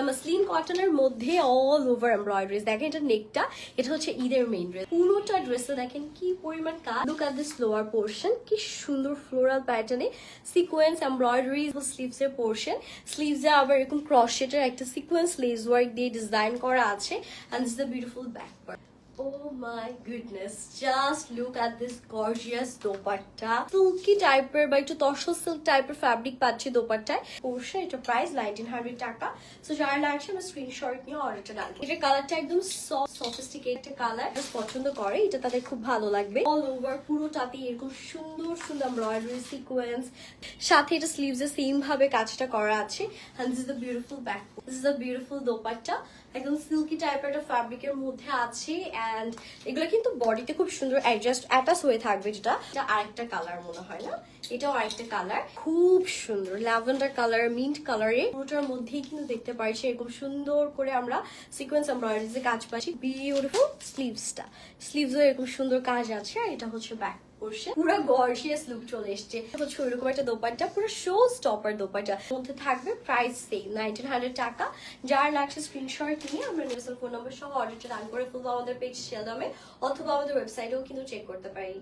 Muslin কটনের মধ্যে all over embroideries দেখেন এটা নেকটা এটা হচ্ছে ঈদের মেইন ড্রেস পুরোটা ড্রেসে দেখেন কি পরিমাণ কাজ। Look at this lower portion কি সুন্দর ফ্লোরাল প্যাটার্নে সিকোয়েন্স এমব্রয়ডারি স্লিভস এর পোর্শন স্লিভস আবার এরকম ক্রসশেটের একটা সিকোয়েন্স লেস ওয়ার্ক দিয়ে ডিজাইন করা আছে। And this the beautiful back Oh my goodness, just look at this gorgeous dupatta. Silky টাইপের বা একটু তসর সিল্ক টাইপের ফ্যাব্রিক পাচ্ছি দোপাট্টায়। অবশ্যই এটা প্রাইস নাইনটিন হান্ড্রেড টাকা। সো যারা লাগছে আমার স্ক্রিনশট নিয়ে অর্ডারটা ডান এটা কালারটা একদম সফট সফিস্টিকেটেড কালার পছন্দ করে এটা তাদের খুব ভালো লাগবে। অল ওভার পুরোটাতে এরকম সুন্দর সুন্দর এমব্রয়ডারি সিকোয়েন্স সাথে এটা স্লিভস সেম ভাবে কাজটা করা আছে। And this is the beautiful back this is the beautiful dupatta. একদম সিল্কি টাইপের একটা ফ্যাব্রিকের মধ্যে আছে। অ্যান্ড এগুলো কিন্তু বডিতে খুব সুন্দর অ্যাডজাস্ট অ্যাটাচ হয়ে থাকবে, যেটা এটা আরেকটা কালার মনে হয় না? এটাও আরেকটা কালার খুব সুন্দর ল্যাভেন্ডার কালার মিন্ট কালারে পুরোটার মধ্যেই কিন্তু দেখতে পাচ্ছি এরকম সুন্দর করে আমরা সিকোয়েন্স এমব্রয়ডারিতে কাজ পাচ্ছি বিউটিফুল স্লিভসটা স্লিভসও এরকম সুন্দর কাজ আছে, আর এটা হচ্ছে ব্যাক পোর্শন পুরো গর্জিয়াস লুক চলে এসছে। হচ্ছে ওইরকম একটা দোপাট্টা, পুরো শো স্টপার দোপাট্টা মধ্যে থাকবে প্রাইস সেম নাইনটিন হান্ড্রেড টাকা। যার লাগছে স্ক্রিনশট নিয়ে আমরা নিজের ফোন নম্বর সহ অর্ডারটা রান করে ফেলব আমাদের পেজ দামে অথবা আমাদের ওয়েবসাইটেও কিন্তু চেক করতে পারি।